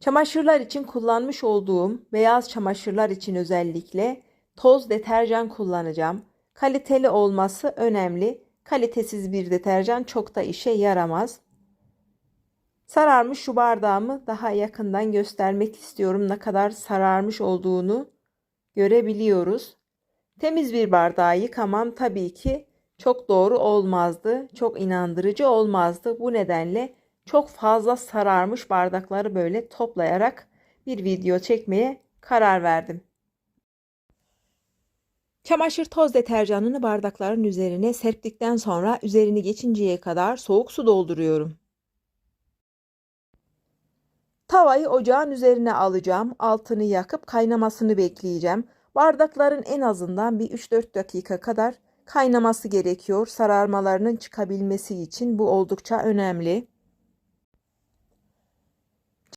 Çamaşırlar için kullanmış olduğum beyaz çamaşırlar için özellikle toz deterjan kullanacağım. Kaliteli olması önemli. Kalitesiz bir deterjan çok da işe yaramaz. Sararmış şu bardağımı daha yakından göstermek istiyorum. Ne kadar sararmış olduğunu görebiliyoruz. Temiz bir bardağı yıkamam tabii ki çok doğru olmazdı. Çok inandırıcı olmazdı. Bu nedenle çok fazla sararmış bardakları böyle toplayarak bir video çekmeye karar verdim. Çamaşır toz deterjanını bardakların üzerine serptikten sonra üzerini geçinceye kadar soğuk su dolduruyorum. Tavayı ocağın üzerine alacağım. Altını yakıp kaynamasını bekleyeceğim. Bardakların en azından bir 3-4 dakika kadar kaynaması gerekiyor. Sararmalarının çıkabilmesi için bu oldukça önemli.